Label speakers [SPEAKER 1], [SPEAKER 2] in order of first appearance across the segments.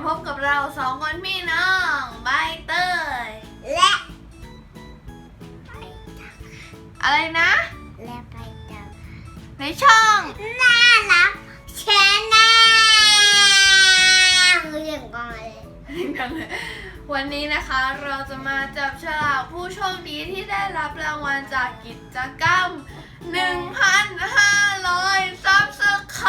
[SPEAKER 1] เราสองคนพี่น้องใบเตย
[SPEAKER 2] และ
[SPEAKER 1] อะไรนะ
[SPEAKER 2] และไปตาม
[SPEAKER 1] ในช่อง
[SPEAKER 2] น่ารักแชนแนลเรื่องก่อนเลย
[SPEAKER 1] วันนี้นะคะเราจะมาจับฉลากผู้โชคดีที่ได้รับรางวัลจากกิจกรรม 1,500ซับสไคร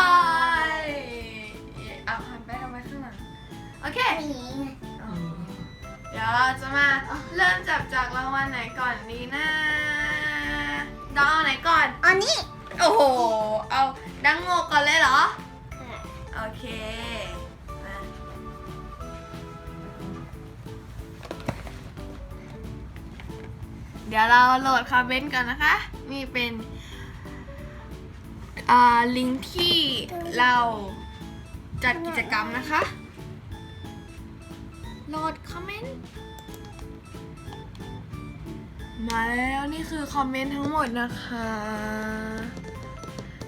[SPEAKER 1] อเค
[SPEAKER 2] หนี
[SPEAKER 1] เดี๋ยวเราจะมาเริ่มจับจากรางวัลไหนก่อนดีนะดองเอาไหนก่อน
[SPEAKER 2] อันนี้
[SPEAKER 1] โอ้โห เอาดังโงกก่อนเลยเหรอ โอเคมาเดี๋ยวเราโหลดคาเมนต์กันนะคะ นี่เป็นอ่าลิงก์ที่เราจัดกิจกรรมนะคะ โหลดคอมเมนต์มาแล้วนี่คือคอมเมนต์ทั้งหมดนะคะ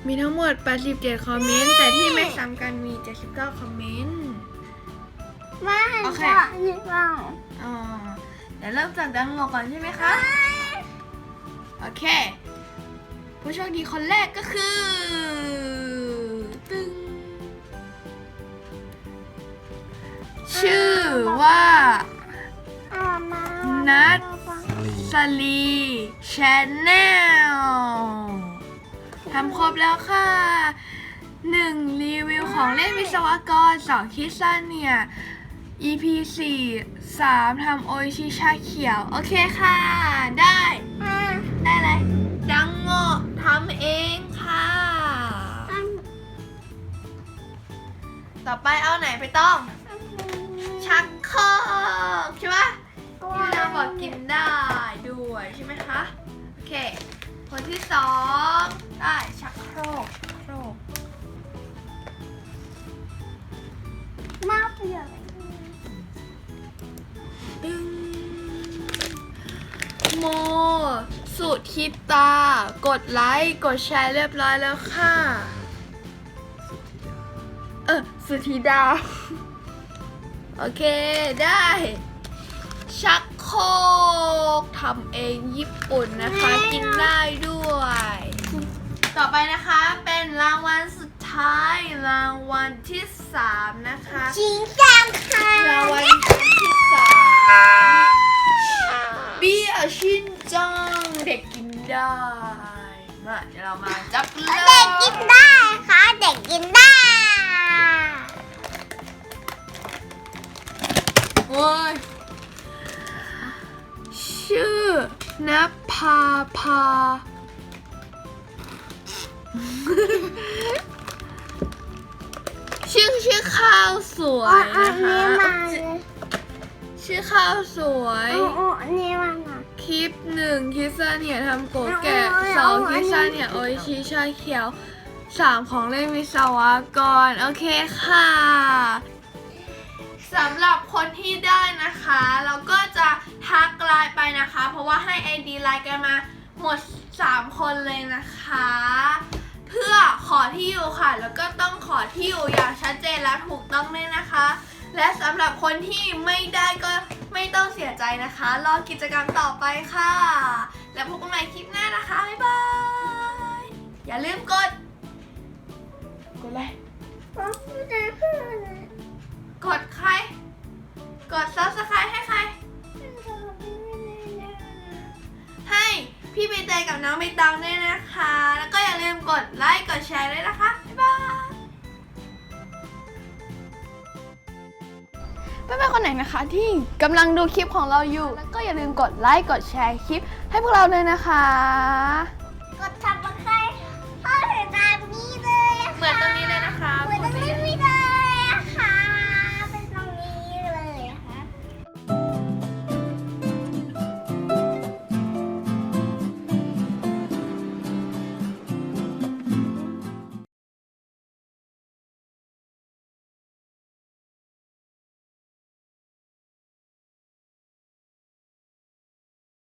[SPEAKER 1] มีทั้งหมด 87 คอมเมนต์ แต่ที่ไม่ซ้ำกันมี 79 คอมเมนต์
[SPEAKER 2] มา
[SPEAKER 1] โอเค
[SPEAKER 2] ก็นี่บ้าง
[SPEAKER 1] อ๋อเดี๋ยวเริ่มจากดังโงก่อนใช่ไหมคะ โอเค ผู้โชคดีคนแรกก็คือ ชื่อว่า
[SPEAKER 2] เอามา
[SPEAKER 1] นัด
[SPEAKER 3] ลี
[SPEAKER 1] สลีชแนลทำครบแล้วค่ะ 1. รีวิวของเล่นวิศวกร 2. คิดสั้นเนี่ย EP 4 3ทำโออิชิชาเขียว โอเคค่ะ ได้
[SPEAKER 2] อ่า
[SPEAKER 1] ได้เลยดังโงทำเองค่ะ
[SPEAKER 2] อัน
[SPEAKER 1] ต่อไปเอาไหนไปต้อง กินได้ด้วยใช่ไหมคะโอเคคนที่สองได้ชักโครกชักโครก
[SPEAKER 2] มาเปลี่ยน
[SPEAKER 1] ดึงโม สุทิตา กดไลค์กดแชร์เรียบร้อยแล้วค่ะ เออสุธิดา โอเคได้ ชัก โครกทำเองญี่ปุ่นนะคะ กินได้ด้วย ต่อไปนะคะเป็นรางวัลสุดท้ายรางวัลที่3นะคะ
[SPEAKER 2] จริงจังค่ะ
[SPEAKER 1] รางวัลที่สามเบี้ยชินจังเด็กกินได้มาเดี๋ยวเรามาจับเล
[SPEAKER 2] เด็กกินได้ค่ะเด็กกินได้
[SPEAKER 1] พา ชื่อชื่อข้าวสว
[SPEAKER 2] อ๋อยอั
[SPEAKER 1] นะ
[SPEAKER 2] น
[SPEAKER 1] คะ
[SPEAKER 2] นี้มาเลย
[SPEAKER 1] ชื่อข้าวสวย
[SPEAKER 2] อ๋ออ๋ออันนี้มาหน่อย
[SPEAKER 1] คลิปหนึ่งคิดซาเนี่ยทำโกะแกะ
[SPEAKER 2] เอาเอา
[SPEAKER 1] สอง
[SPEAKER 2] เอา
[SPEAKER 1] คิดซาเนี่ย
[SPEAKER 2] อันนี้
[SPEAKER 1] โออิชิชาเขียวสามของเล่นวิศวกร โอเคค่ะสำหรับคนที่ได้นะคะ เราก็จะทักไลน์ไปนะคะ เพราะว่าให้ ID ไลน์กันมา หมด 3 คนเลยนะคะ เพื่อขอที่อยู่ค่ะ แล้วก็ต้องขอที่อยู่อย่างชัดเจนและถูกต้องด้วยนะคะ และสำหรับคนที่ไม่ได้ก็ไม่ต้องเสียใจนะคะ รอกิจกรรมต่อไปค่ะ แล้วพบกันใหม่คลิปหน้านะคะ บ๊ายบาย อย่าลืมกด กดไร
[SPEAKER 2] อ๋อไม่ได้เพื่อนเลย
[SPEAKER 1] พี่ใบเตยกับน้องใบตองด้วยนะคะ แล้วก็อย่าลืมกดไลค์ กดแชร์ด้วยนะคะ บ๊ายบายเพื่อนๆคนไหนนะคะ ที่กำลังดูคลิปของเราอยู่ แล้วก็อย่าลืมกดไลค์ กดแชร์คลิปให้พวกเราเลยนะคะ